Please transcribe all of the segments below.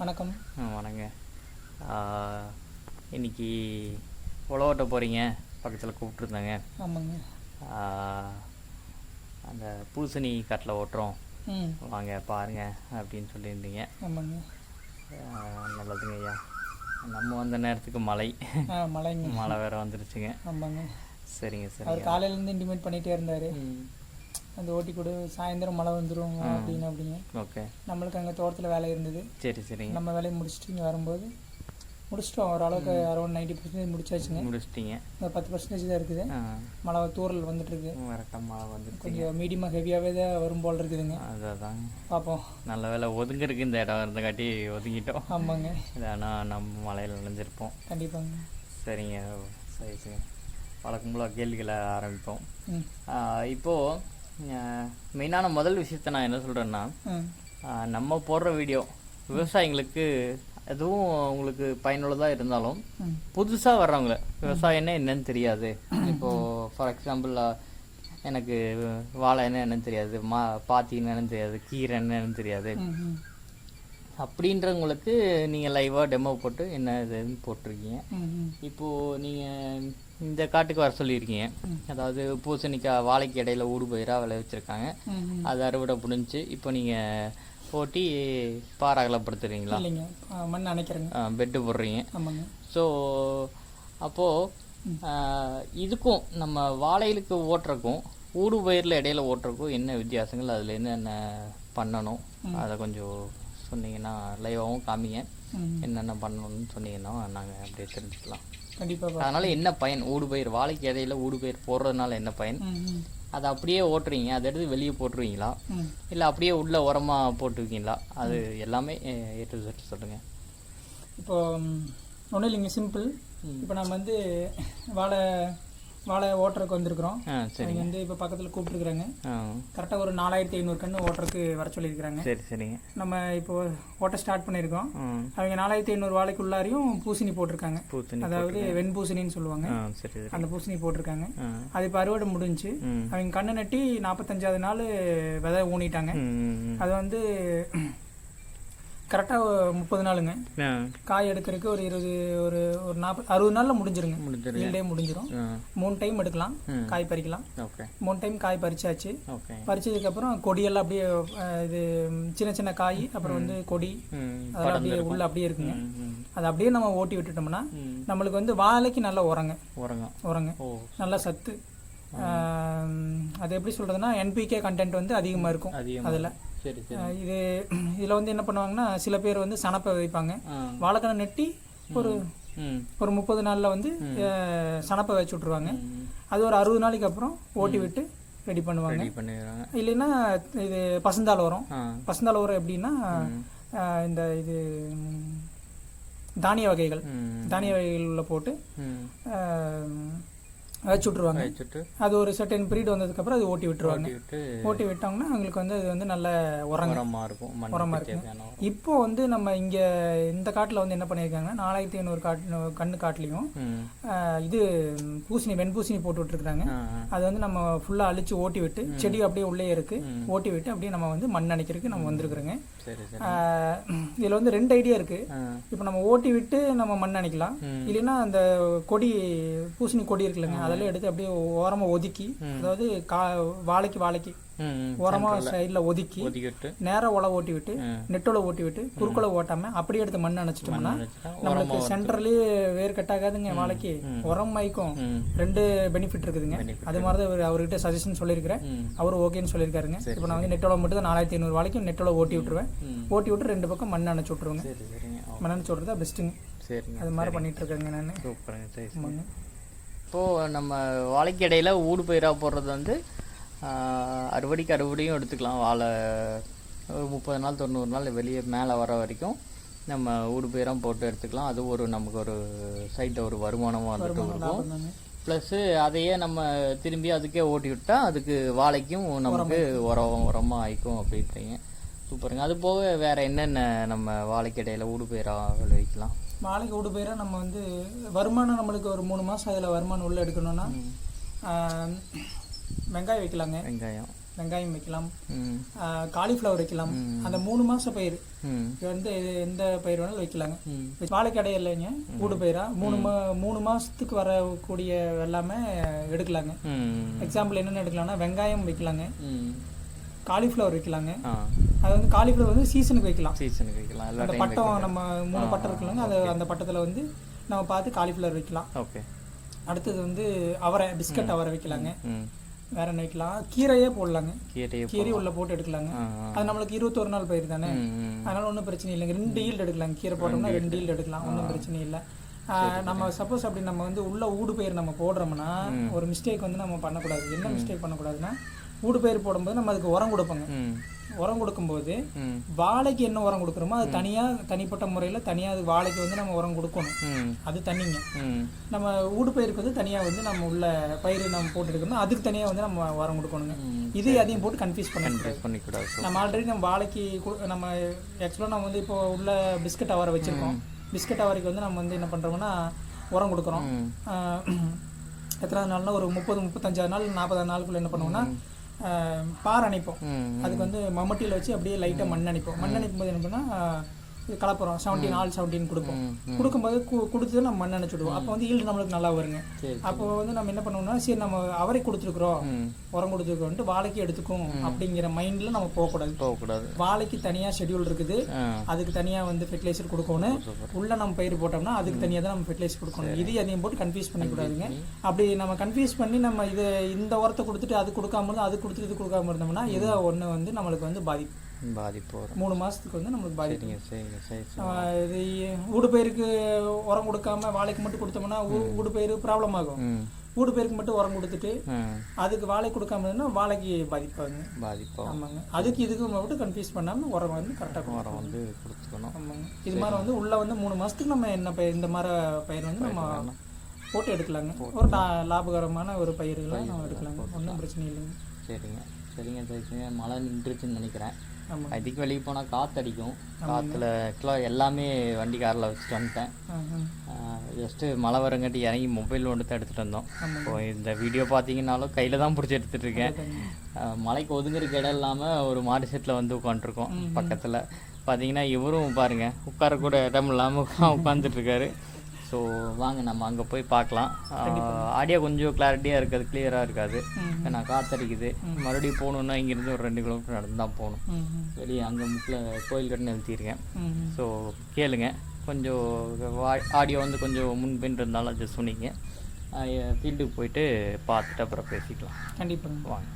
வணக்கம். வணங்க. ஆ, இன்னைக்கு உழவட்ட போகிறீங்க பக்கத்தில் கூப்பிட்ருந்தாங்க ஆமாங்க. அந்த பூசணி காட்டில் ஓட்டுறோம். வாங்க பாருங்க அப்படின்னு சொல்லியிருந்தீங்க. ஆமாங்க. நல்லதுங்க ஐயா. நம்ம வந்த நேரத்துக்கு மழை. மழைங்க. மழை வேற வந்துருச்சுங்க. ஆமாங்க. சரிங்க அவர் சரிங்க காலையிலேருந்து இன்டிமேட் பண்ணிகிட்டே இருந்தார். அந்த ஓட்டி கொடு சாயந்தரம் மழை வந்துடும் அப்படின்னு அப்படிங்க ஓகே. நம்மளுக்கு அங்கே தோட்டத்தில் வேலை இருந்தது. சரி சரிங்க நம்ம வேலையை முடிச்சுட்டு இங்கே வரும்போது முடிச்சிட்டோம். ஓரளவுக்கு அரௌண்ட் நைன்டி பர்சன்டேஜ் முடிச்சாச்சுங்க. முடிச்சிட்டிங்க. இந்த பத்து பர்சன்டேஜ் தான் இருக்குது. மழை தூரல் வந்துட்டு இருக்கு வரட்டும் மழை வந்துருச்சுங்க. கொஞ்சம் மீடியமாக ஹெவியாகவே தான் வரும் போல் இருக்குதுங்க. அதுதாங்க. பார்ப்போம் நல்ல வேலை ஒதுங்கறதுக்கு இந்த இடம் இருந்தங்காட்டி ஒதுங்கிட்டோம். ஆமாங்க. இல்லைன்னா நம்ம மலையில் நினைஞ்சிருப்போம். கண்டிப்பாங்க. சரிங்க. சரி சரி. வழக்கம் போல கேள்விகளை ஆரம்பிப்போம். ம். ஆஹ் இப்போ மெயினான முதல் விஷயத்த நான் என்ன சொல்கிறேன்னா நம்ம போடுற வீடியோ விவசாயிங்களுக்கு எதுவும் உங்களுக்கு பயனுள்ளதாக இருந்தாலும் புதுசாக வர்றவங்க விவசாயம்னா என்னன்னு தெரியாது. இப்போது ஃபார் எக்ஸாம்பிள் எனக்கு வாழை என்ன என்னன்னு தெரியாது மா பாத்தி என்னன்னு தெரியாது கீரை என்னன்னு தெரியாது. அப்படின்றவங்களுக்கு நீங்கள் லைவாக டெமோ போட்டு என்ன இதுன்னு போட்டிருக்கீங்க. இப்போது நீங்கள் இந்த காட்டுக்கு வர சொல்லியிருக்கீங்க. அதாவது பூசணிக்காய் வாழைக்கு இடையில ஊடு பயிராக விளைவிச்சிருக்காங்க அது அறுவடை முடிஞ்சு இப்போ நீங்கள் போட்டி பாறை அகலப்படுத்துறீங்களா இல்லைங்க மண் அணைக்கிறேங்க. பெட்டு போடுறீங்க. ஆமாங்க. ஸோ அப்போது இதுக்கும் நம்ம வாழைகளுக்கு ஓட்டுறக்கும் ஊடு பயிரில் இடையில ஓட்டுறக்கும் என்ன வித்தியாசங்கள்? அதில் என்னென்ன பண்ணணும்? அதை கொஞ்சம் சொன்னீங்கன்னா லைவாகவும் காமிங்க. என்னென்ன பண்ணணும்னு சொன்னீங்கன்னா நாங்கள் அப்படியே தெரிஞ்சுக்கலாம். கண்டிப்பாக அதனால என்ன பயன்? ஊடு பயிர். வாழைக்கு இடையில ஊடு பயிர் போடுறதுனால என்ன பயன்? அதை அப்படியே ஓட்டுறீங்க. அதை எடுத்து வெளியே போட்டுருவீங்களா? இல்லை அப்படியே உள்ள உரமா போட்டுருக்கீங்களா அது எல்லாமே ஏ டு Z சொல்லுங்க. இப்போ ஒன்றும் இல்லைங்க சிம்பிள். இப்போ நம்ம வந்து வாழை வாழை ஓட்டுறதுக்கு வந்திருக்கிறோம். அவங்க வந்து இப்போ பக்கத்தில் கூப்பிட்டுருக்குறாங்க. கரெக்டாக ஒரு நாலாயிரத்தி ஐநூறு கன்று ஓட்டுறதுக்கு வர சொல்லியிருக்கிறாங்க. சரி சரிங்க. நம்ம இப்போ ஓட்ட ஸ்டார்ட் பண்ணியிருக்கோம். அவங்க நாலாயிரத்தி ஐநூறு வாழைக்குள்ளாரையும் பூசணி போட்டிருக்காங்க. அதாவது வெண்பூசணின்னு சொல்லுவாங்க. அந்த பூசணி போட்டிருக்காங்க. அது இப்போ அறுவடை முடிஞ்சு அவங்க கண்ணு நட்டி நாற்பத்தஞ்சாவது நாள் விதை ஊனிட்டாங்க. அது வந்து கரெக்டாக முப்பது நாளுங்க. காய் எடுக்கிறதுக்கு ஒரு இருபது ஒரு ஒரு நாற்பது அறுபது நாளில் முடிஞ்சிருங்க. முடிஞ்சிரும். ஆ. மூணு டைம் எடுக்கலாம். காய் பறிக்கலாம். மூணு டைம் காய் பறிச்சாச்சு. பறிச்சதுக்கப்புறம் கொடியெல்லாம் அப்படியே இது சின்ன சின்ன காய் அப்புறம் வந்து கொடி அதெல்லாம் அப்படியே உள்ள அப்படியே இருக்குங்க. அதை அப்படியே நம்ம ஓட்டி விட்டுட்டோம்னா நம்மளுக்கு வந்து வாழைக்கு நல்ல உரங்க. உரங்க. உரங்க. நல்ல சத்து. அது எப்படி சொல்றதுன்னா என்பிகே கண்டென்ட் வந்து அதிகமாக இருக்கும். அதில். சரி சரி. இது இதில் வந்து என்ன பண்ணுவாங்கன்னா சில பேர் வந்து சனப்பை வைப்பாங்க ஆ. வாழைக்கண்ணை நெட்டி ஒரு ஒரு முப்பது நாளில் வந்து சனப்பை வச்சு விட்ருவாங்க. அது ஒரு அறுபது நாளைக்கு அப்புறம் ஓட்டி விட்டு ரெடி பண்ணுவாங்க. இல்லைன்னா இது பசுந்தாள் வரும் ஆ. பசுந்தாள் உரம் எப்படின்னா இந்த இது தானிய வகைகள். தானிய வகைகள் உள்ள போட்டு வச்சு விட்ருவாங்க அது ஒரு சர்டன் பீரியட் வந்ததுக்கப்புறம் அது ஓட்டி விட்டுருவாங்க. ஓட்டி விட்டு ஓட்டி விட்டாங்கன்னா அவங்களுக்கு வந்து அது வந்து நல்ல உரங்க. உரமா இருக்கும் உரமா மண்ணுக்கு இருக்கும். இப்போ வந்து நம்ம இங்கே இந்த காட்டில் வந்து என்ன பண்ணியிருக்காங்கன்னா நாலாயிரத்தி ஐநூறு காட்டு கண்ணு காட்டுலையும் இது பூசணி வெண்பூசணி போட்டு விட்டுருக்குறாங்க. அது வந்து நம்ம ஃபுல்லாக அழிச்சு ஓட்டி விட்டு செடி அப்படியே உள்ளே இருக்கு. ஓட்டி விட்டு அப்படியே நம்ம வந்து மண் அணைக்கிறதுக்கு நம்ம வந்திருக்கிறோங்க. இதில் வந்து ரெண்டு ஐடியா இருக்கு. இப்போ நம்ம ஓட்டி விட்டு நம்ம மண் அணைக்கலாம். இல்லைன்னா அந்த கொடி பூசணி கொடி இருக்குல்லங்க அதெல்லாம் எடுத்து அப்படியே ஓரமாக ஒதுக்கி அதாவது கா வாழைக்கு வாழைக்கு ம் ம். ஓரமாக சைடில் ஒதுக்கி நேராக உழவு ஓட்டி விட்டு. நெட்டோல ஓட்டி விட்டு குறுக்கோல ஓட்டாம அப்படியே எடுத்து மண் வச்சுட்டா நம்மளுக்கு சென்டர்லயே வேர் கட் ஆகாதுங்க வாழைக்கு. உரம் மயக்கும். ம். ரெண்டு பெனிஃபிட் இருக்குதுங்க. அது மாதிரி தான் அவர்கிட்ட சஜஷன் சொல்லியிருக்கிறேன் அவர் ஓகேன்னு சொல்லியிருக்காருங்க. இப்போ நான் வந்து நெட்டோல மட்டும் தான் நாலாயிரத்தி ஐநூறு வாழைக்கும் நெட்டோல ஓட்டி விட்டுருவேன். ஓட்டி விட்டு ரெண்டு பக்கம் மண் அணைச்சி விட்ருவேங்க மண் அணைச்சி விட்றது பெஸ்ட்டுங்க அது மாதிரி பண்ணிட்டு இருக்கேங்க நான். சூப்பருங்க. இப்போது நம்ம வாழைக்கு இடையில ஊடு பயிராக போடுறது வந்து அறுவடைக்கு அறுவடையும் எடுத்துக்கலாம். வாழை ஒரு முப்பது நாள் தொண்ணூறு நாள் வெளியே மேலே வர வரைக்கும் நம்ம ஊடு பயிராக போட்டு எடுத்துக்கலாம். அது ஒரு நமக்கு ஒரு சைட்டில் ஒரு வருமானமாக வந்துட்டு இருக்கும். ப்ளஸ்ஸு அதையே நம்ம திரும்பி அதுக்கே ஓட்டி விட்டா அதுக்கு வாழைக்கும் நமக்கு உரம் உரமாக ஆயிக்கும் அப்படின்றீங்க. சூப்பருங்க. அது போக வேற என்னென்ன நம்ம வாழைக்கு இடையில ஊடு பயிராக விளைவிக்கலாம்? வாழைக்கு விடு போயிடா நம்ம வந்து வருமானம் நம்மளுக்கு ஒரு மூணு மாதம் அதில் வருமானம் உள்ள எடுக்கணும்னா வெங்காயம் வைக்கலாங்க. வெங்காயம். வெங்காயம் வைக்கலாம். காலிஃப்ளவர் வைக்கலாம். அந்த மூணு மாச பயிர். வந்து எந்த பயிர் வேணாலும் வைக்கலாங்க. வாழைக்கடை இல்லைங்க. ஊடு பயிரா. மூணு மா. மூணு மாசத்துக்கு வரக்கூடிய எல்லாமே எடுக்கலாங்க. எக்ஸாம்பிள் என்னென்ன எடுக்கலாம்னா வெங்காயம் வைக்கலாங்க. காலிஃப்ளவர் வைக்கலாங்க. அது வந்து காலிஃப்ளவர் வந்து சீசனுக்கு வைக்கலாம். சீசனுக்கு வைக்கலாம். அந்த டைம் பட்டம் நம்ம மூணு பட்டம் இருக்குல்லங்க. அது அந்த பட்டத்தில் வந்து நம்ம பார்த்து காலிஃப்ளவர் வைக்கலாம். ஓகே அடுத்தது வந்து அவரை பிஸ்கட் அவரை வைக்கலாங்க. வேற என்ன வைக்கலாம்? கீரையே போடலாங்க. கீரையை கீரை உள்ள போட்டு எடுக்கலாங்க. அது நம்மளுக்கு இருபத்தொரு நாள் பயிர் தானே? அதனால ஒன்றும் பிரச்சனை இல்லைங்க. ரெண்டு ஈல்டு எடுக்கலாம். கீரை போட்டோம்னா ரெண்டு ஈல்டு எடுக்கலாம். ஒன்றும் பிரச்சனை இல்லை. நம்ம சப்போஸ் அப்படி நம்ம வந்து உள்ள ஊடு பயிர் நம்ம போடுறோம்னா ஒரு மிஸ்டேக் வந்து நம்ம பண்ணக்கூடாது. என்ன மிஸ்டேக் பண்ணக்கூடாதுன்னா ஊடு பயிர் போடும்போது நம்ம அதுக்கு உரம் கொடுப்போங்க. உரம் கொடுக்கும்போது வாழைக்கு என்ன உரம் கொடுக்குறோமோ அது தனியாக தனிப்பட்ட முறையில் தனியாக அது வாழைக்கு வந்து நம்ம உரம் கொடுக்கணும். அது தனிங்க நம்ம ஊடு பயிருக்கு வந்து தனியாக வந்து நம்ம உள்ள பயிர் நம்ம போட்டு எடுக்கணும் அதுக்கு தனியாக வந்து நம்ம உரம் கொடுக்கணுங்க. இது அதையும் போட்டு கன்ஃபியூஸ் பண்ண கன்ஃபியூஸ் பண்ணிக்கூடாது நம்ம ஆல்ரெடி நம்ம வாழைக்கு நம்ம ஆக்சுவலாக நம்ம வந்து இப்போ உள்ள பிஸ்கட் அவரை வச்சுருக்கோம். பிஸ்கட் அவரைக்கு வந்து நம்ம வந்து என்ன பண்ணுறோம்னா உரம் கொடுக்குறோம். எத்தனாவது நாள்னா ஒரு முப்பது முப்பத்தஞ்சாவது நாள் நாற்பதாவது நாளுக்குள்ள என்ன பண்ணுவோம்னா ஆஹ் பார் அணைப்போம் அதுக்கு வந்து மம்மட்டியில் வச்சு அப்படியே லைட்டாக மண் அணைப்போம் மண் அணைக்கும் போது என்ன பண்ணால் கலப்புறோம். செவன்டீன் ஆல் செவன்டீன் கொடுப்போம். கொடுக்கும்போது கொடுத்து நம்ம மண் அணைச்சிடுவோம் அப்போ வந்து ஈல்டு நம்மளுக்கு நல்லா வருங்க. அப்போ வந்து நம்ம என்ன பண்ணுவோம்னா சரி நம்ம அவரை கொடுத்துருக்குறோம். உரம் கொடுத்துருக்கோன்ட்டு வாழைக்கு எடுத்துக்கும் அப்படிங்கிற மைண்டில் நம்ம போகக்கூடாது. போகக்கூடாது. வாழைக்கு தனியாக ஷெட்யூல் இருக்குது. அதுக்கு தனியாக வந்து ஃபெர்டிலைசர் கொடுக்கணும். உள்ள நம்ம பயிர் போட்டோம்னா அதுக்கு தனியாக தான் நம்ம ஃபெர்டிலைசர் கொடுக்கணும். இது அதையும் போட்டு கன்ஃபியூஸ் பண்ணிக்கூடாதுங்க. அப்படி நம்ம கன்ஃபியூஸ் பண்ணி நம்ம இது இந்த உரத்தை கொடுத்துட்டு அது கொடுக்காம இருந்தால் அது கொடுத்துட்டு இது கொடுக்காம இருந்தோம்னா ஏதோ ஒன்று வந்து நம்மளுக்கு வந்து பாதிப்பு. பாதிப்பு வரும். மூணு மாதத்துக்கு வந்து நம்மளுக்கு பாதிப்பு சரிங்க சரிங்க சரி சரி. இது ஊடு பயிருக்கு உரம் கொடுக்காம வாழைக்கு மட்டும் கொடுத்தோம்னா ஊ- ஊடு பயிர் ப்ராப்ளம் ஆகும். ம். ஊடு பயிருக்கு மட்டும் உரம் கொடுத்துட்டு ம் அதுக்கு வாழை கொடுக்காம இருந்தா வாழைக்கு பாதிப்பாங்க பாதிப்பாகும் ஆமாங்க. அதுக்கு இதுக்கு மட்டும் கன்ஃபியூஸ் பண்ணாம உரம் வந்து கரெக்டாக உரம் வந்து கொடுத்துக்கணும். ஆமாங்க. இது மாதிரி வந்து உள்ள வந்து மூணு மாசத்துக்கு நம்ம என்ன பயிர் இந்த மாதிரி பயிர் வந்து நம்ம போட்டு எடுக்கலாங்க. ஒரு லா- லாபகரமான ஒரு பயிர்களை நம்ம எடுக்கலாங்க. ஒன்றும் பிரச்சனை இல்லைங்க. சரிங்க சரிங்க சரிங்க மழை நின்றுச்சுன்னு நினைக்கிறேன். அதுக்கு வெளியே போனால் காற்றடிக்கும் காற்றுல ஆக்சுவலாக எல்லாமே வண்டி காரில் வச்சுட்டு வந்துட்டேன். ஜஸ்ட்டு மழை வரங்காட்டி இறங்கி மொபைல் ஒன்று தான் எடுத்துகிட்டு வந்தோம். இப்போ இந்த வீடியோ பார்த்தீங்கன்னாலும் கையில் தான் பிடிச்சி எடுத்துகிட்டு இருக்கேன். மலைக்கு ஒதுங்குறதுக்கு இடம் இல்லாமல் ஒரு மாடு செட்டில் வந்து உட்காந்துருக்கோம் பக்கத்தில். பார்த்தீங்கன்னா இவரும் பாருங்க உட்கார கூட இடம் இல்லாமல் உட்காந்துட்டு இருக்காரு. ஸோ வாங்க நம்ம அங்கே போய் பார்க்கலாம். ஆடியோ கொஞ்சம் கிளாரிட்டியாக இருக்காது கிளியராக இருக்காது. ஏன்னா காத்தடிக்குது. மறுபடியும் போகணுன்னா இங்கேருந்து ஒரு ரெண்டு கிலோமீட்டர் நடந்து தான் போகணும். வெளியே அங்கே முக்கில் கோயில் கட்டு நிறுத்தியிருக்கேன் ம், ம். ஸோ கேளுங்க. கொஞ்சம் ஆடியோ வந்து கொஞ்சம் முன்பின் இருந்தாலும் ஜஸ்ட் சொன்னீங்க. ஃபீல்டுக்கு போயிட்டு பார்த்துட்டு அப்புறம் பேசிக்கலாம். கண்டிப்பாங்க. வாங்க.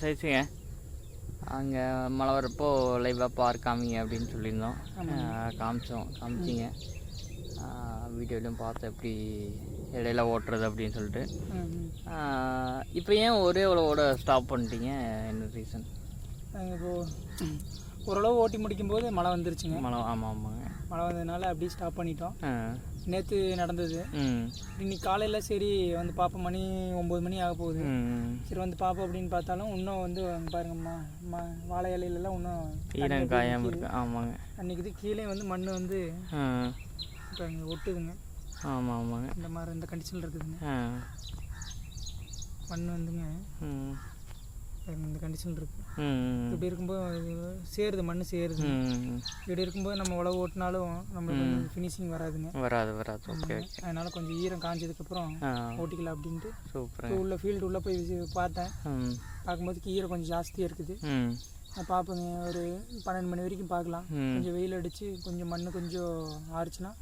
சரிச்சுங்க அங்கே மழை வரப்போ லைவாக பார்க் காமிங்க அப்படின்னு சொல்லியிருந்தோம். காமிச்சோம் காமிச்சிங்க. வீடியோலையும் பார்த்தேன் எப்படி இடையில ஓட்டுறது அப்படின்னு சொல்லிட்டு. இப்போ ஏன் ஒரே ஓட ஸ்டாப் பண்ணிட்டீங்க? என்ன ரீசன் நாங்கள் இப்போ ஓரளவு ஓட்டி முடிக்கும்போது மழை வந்துருச்சுங்க. மழை ஆமாம் ஆமாங்க. மழை வந்ததுனால அப்படியே ஸ்டாப் பண்ணிட்டோம். நேற்று நடந்தது. இன்னைக்கு காலையில் சரி வந்து பார்ப்போம் மணி ஒம்பது மணி ஆக போகுது. சரி வந்து பார்ப்போம் அப்படின்னு பார்த்தாலும் இன்னும் வந்து பாருங்கம்மா வாழை இலையிலலாம் இன்னும் காயாமல் இருக்கு. ஆமாங்க. அன்றைக்கி கீழே வந்து மண் வந்து இப்போ ஒட்டுதுங்க. ஆமாம் ஆமாங்க. இந்த மாதிரி இந்த கண்டிஷனில் இருக்குதுங்க. மண் வந்துங்க. இந்த கண்டிஷன் இருக்குது ம் இப்படி இருக்கும்போது சேருது மண் சேருது. இப்படி இருக்கும்போது நம்ம உழவு ஓட்டினாலும் நம்மளுக்கு ஃபினிஷிங் வராதுங்க. வராது வராது. ஓகே அதனால கொஞ்சம் ஈரம் காஞ்சதுக்கப்புறம் ஓட்டிக்கலாம் அப்படின்ட்டு. சூப்பர் உள்ள ஃபீல்டு உள்ளே போய் பார்த்தேன். பார்க்கும்போது ஈரம் கொஞ்சம் ஜாஸ்தியாக இருக்குது. பார்ப்பேங்க ஒரு பன்னெண்டு மணி வரைக்கும் பார்க்கலாம். கொஞ்சம் வெயில் அடித்து கொஞ்சம் மண் கொஞ்சம் ஆறுச்சுன்னா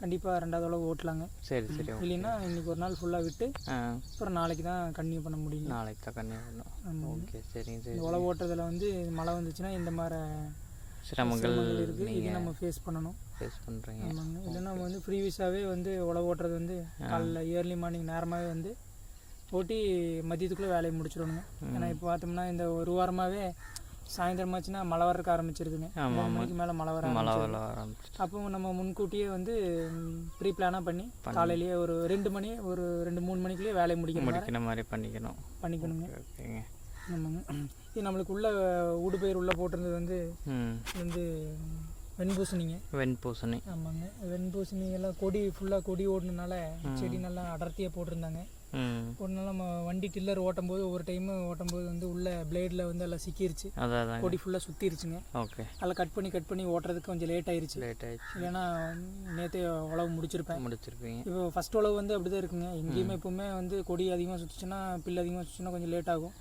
கண்டிப்பாக ரெண்டாவது உழவு ஓட்டலாங்க. சரி சரி இல்லைன்னா இன்னைக்கு ஒரு நாள் ஃபுல்லாக விட்டு அப்புறம் நாளைக்கு தான் கன்டினியூ பண்ண முடியும் நாளைக்கு தான் வரணும் ஆமாம் ஓகே சரிங்க சரி இந்த உழவு ஓட்டுறதுல வந்து மழை வந்துச்சுன்னா இந்த மாதிரி சிரமங்கள் இருக்குது இது நம்ம ஃபேஸ் பண்ணணும். ஃபேஸ் பண்ணுறீங்க ஆமாங்க. இல்லைன்னா நம்ம வந்து ஃப்ரீ வீஸாகவே வந்து உழவு ஓட்டுறது வந்து காலைல இயர்லி மார்னிங் நேரமாகவே வந்து ஓட்டி மதியத்துக்குள்ளே வேலையை முடிச்சிடணுங்க. ஏன்னா இப்போ பார்த்தோம்னா இந்த ஒரு வாரமாகவே சாயந்தரமாச்சுன்னா மழை வரக்க ஆரம்பிச்சிருதுங்க. மூணு மணிக்கு மேலே மழை வர மழை. வர ஆரம்பிச்சு அப்போ நம்ம முன்கூட்டியே வந்து ப்ரீ பிளானாக பண்ணி காலையிலேயே ஒரு ரெண்டு மணி ஒரு ரெண்டு மூணு மணிக்குள்ளேயே வேலையை முடிக்கிற மாதிரி முடிக்கிற மாதிரி பண்ணிக்கணும். பண்ணிக்கணுங்க. ஓகேங்க. ஆமாங்க. இது நம்மளுக்கு உள்ள ஊடுபயிர் உள்ளே போட்டிருந்தது வந்து வந்து வெண்பூசணிங்க. வெண்பூசணி. ஆமாங்க. வெண்பூசணி எல்லாம் கொடி ஃபுல்லாக கொடி ஓடுனதுனால செடி நல்லா அடர்த்தியாக போட்டிருந்தாங்க. போட்டனால நம்ம வண்டி டில்லர் ஓட்டும் போது ஒவ்வொரு டைமு ஓட்டும் போது வந்து உள்ள பிளேடில் வந்து எல்லாம் சிக்கிருச்சு. கொடி ஃபுல்லாக சுற்றிருச்சுங்க ஓகே. அதெல்லாம் கட் பண்ணி கட் பண்ணி ஓட்டுறதுக்கு கொஞ்சம் லேட் ஆயிருச்சு. லேட் ஆயிடுச்சு இல்லைன்னா நேற்றே உழவு முடிச்சிருப்பேன். முடிச்சிருப்பீங்க. இப்போ ஃபர்ஸ்ட் உழவு வந்து அப்படி தான் இருக்குங்க. எங்கேயுமே எப்பவுமே வந்து கொடி அதிகமாக சுற்றுச்சுன்னா பில்லு அதிகமாக சுற்றுச்சுன்னா கொஞ்சம் லேட் ஆகும்.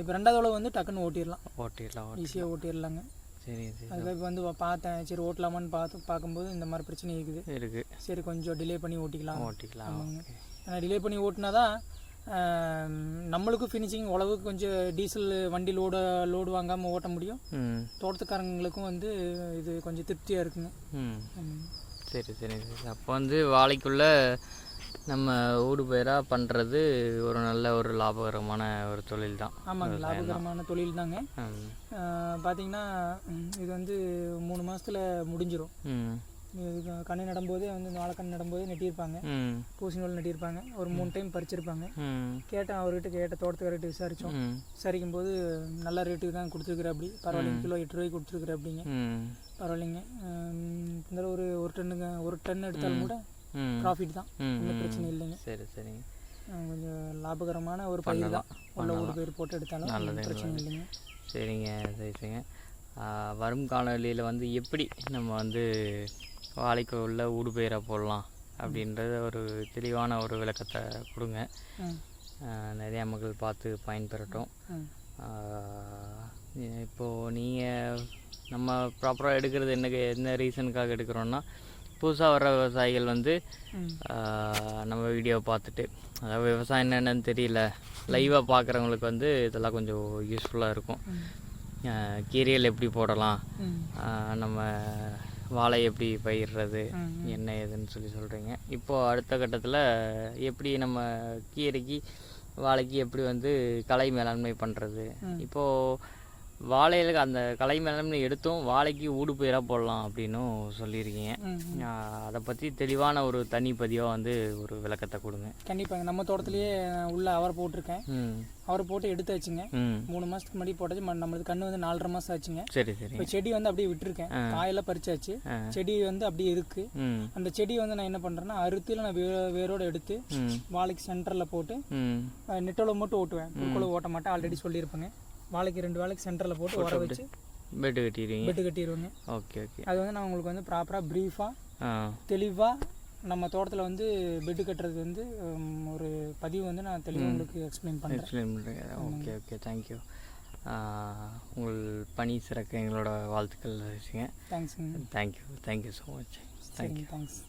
இப்போ ரெண்டாவது உழவு வந்து டக்குன்னு ஓட்டிடலாம். ஓட்டிடலாம் ஓட்டி ஈஸியாக ஓட்டிடலாங்க. சரி அதுக்காக வந்து பார்த்தேன் சரி ஓட்டலாமான்னு பார்த்து பார்க்கும்போது இந்த மாதிரி பிரச்சனை இருக்குது. இருக்கு சரி கொஞ்சம் டிலே பண்ணி ஓட்டிக்கலாம். ஓட்டிக்கலாம் டிலே பண்ணி ஓட்டினா தான் நம்மளுக்கும் ஃபினிஷிங் உழவுக்கு கொஞ்சம் டீசல் வண்டி லோடு லோடு வாங்காமல் ஓட்ட முடியும். தோட்டத்துக்காரங்களுக்கும் வந்து இது கொஞ்சம் திருப்தியாக இருக்குங்க. சரி சரி சரி. அப்போ வந்து வாழைக்குள்ள நம்ம ஊடு பயிராக பண்ணுறது ஒரு நல்ல ஒரு லாபகரமான ஒரு தொழில் தான். ஆமாங்க லாபகரமான தொழில் தாங்க. பார்த்தீங்கன்னா இது வந்து மூணு மாதத்தில் முடிஞ்சிடும் கண்ணு நடும்போதே வந்து இந்த வாழைக்கண்ணு நடும்போதே நெட்டியிருப்பாங்க. ம். பூசணி நூல் நெட்டியிருப்பாங்க. ஒரு மூணு டைம் பறிச்சிருப்பாங்க. கேட்டேன் அவர்கிட்ட கேட்ட தோட்டத்துக்காரர்கிட்ட விசாரித்தோம் ம். விசாரிக்கும் போது நல்ல ரேட்டுக்கு தான் கொடுத்துருக்குற அப்படி. பரவாயில்லைங்க கிலோ எட்டு ரூபாய்க்கு கொடுத்துருக்குற அப்படிங்க. பரவாயில்லைங்க. இந்த ஒரு ஒரு டன்னுங்க ஒரு டன் எடுத்தாலும் கூட ப்ராஃபிட் தான். ஒன்றும். பிரச்சனை இல்லைங்க. சரி சரிங்க. கொஞ்சம் லாபகரமான ஒரு பயிர் தான். உள்ள ஒரு பயிர் போட்டு எடுத்தாலும் பிரச்சனை இல்லைங்க. சரிங்க சரிங்க. வரும் காலவழியில் வந்து எப்படி நம்ம வந்து வாழைக்கு உள்ள ஊடு பயிராக போடலாம் அப்படின்றத ஒரு தெளிவான ஒரு விளக்கத்தை கொடுங்க. நிறையா மக்கள் பார்த்து பயன்பெறட்டும். இப்போது நீங்கள் நம்ம ப்ராப்பராக எடுக்கிறது என்ன என்ன ரீசனுக்காக எடுக்கிறோன்னா புதுசாக வர்ற விவசாயிகள் வந்து நம்ம வீடியோ பார்த்துட்டு அதாவது விவசாயம் என்னென்னு தெரியல லைவாக பார்க்குறவங்களுக்கு வந்து இதெல்லாம் கொஞ்சம் யூஸ்ஃபுல்லாக இருக்கும். கீரைகள் எப்படி போடலாம்? நம்ம வாழை எப்படி பயிர்றது என்ன ஏதுன்னு சொல்லி சொல்கிறீங்க இப்போது அடுத்த கட்டத்தில் எப்படி நம்ம கீரைக்கு வாழைக்கு எப்படி வந்து களை மேலாண்மை பண்ணுறது இப்போது வாழையில அந்த களை மேலாண்மை எடுத்தும் வாழைக்கு ஊடு பயிராக போடலாம் அப்படின்னும் சொல்லியிருக்கீங்க. அதை பற்றி தெளிவான ஒரு தனி பதிவாக வந்து ஒரு விளக்கத்தை கொடுங்க. கண்டிப்பாங்க நம்ம தோட்டத்திலேயே உள்ள அவரை போட்டிருக்கேன். அவரை போட்டு எடுத்தாச்சுங்க ம். மூணு மாதத்துக்கு முன்னாடி போட்டாச்சு நம்மளுக்கு கண்ணு வந்து நாலரை மாதம் ஆச்சுங்க. சரி சரி. இப்போ செடி வந்து அப்படியே விட்டுருக்கேன். காயெல்லாம் பறிச்சாச்சு. செடி வந்து அப்படியே இருக்கு. அந்த செடி வந்து நான் என்ன பண்ணுறேன்னா அறுத்துல நான் வேரோட எடுத்து வாழைக்கு சென்டரில் போட்டு நெட்டோல மட்டும் ஓட்டுவேன். ஓட்ட மாட்டேன். ஆல்ரெடி சொல்லியிருப்பேங்க. வாழைக்கு ரெண்டு வாழைக்கு சென்டரில் போட்டு உர வச்சு பெட்டு கட்டிடுவீங்க? பெட்டு கட்டிடுவேங்க. Okay okay. அது வந்து நான் உங்களுக்கு வந்து ப்ராப்பராக ப்ரீஃபாக தெளிவாக நம்ம தோட்டத்தில் வந்து பெட்டு கட்டுறது வந்து ஒரு பதிவு வந்து நான் தெளிவாக உங்களுக்கு எக்ஸ்பிளைன் பண்ணுறேன் எக்ஸ்பிளைன் பண்ணுறீங்க ஓகே ஓகே. தேங்க்யூ உங்கள் பணி சிறக்க எங்களோட வாழ்த்துக்கள் தேங்க்ஸுங்க thank you thank you so much சரிங்க தேங்க்ஸ்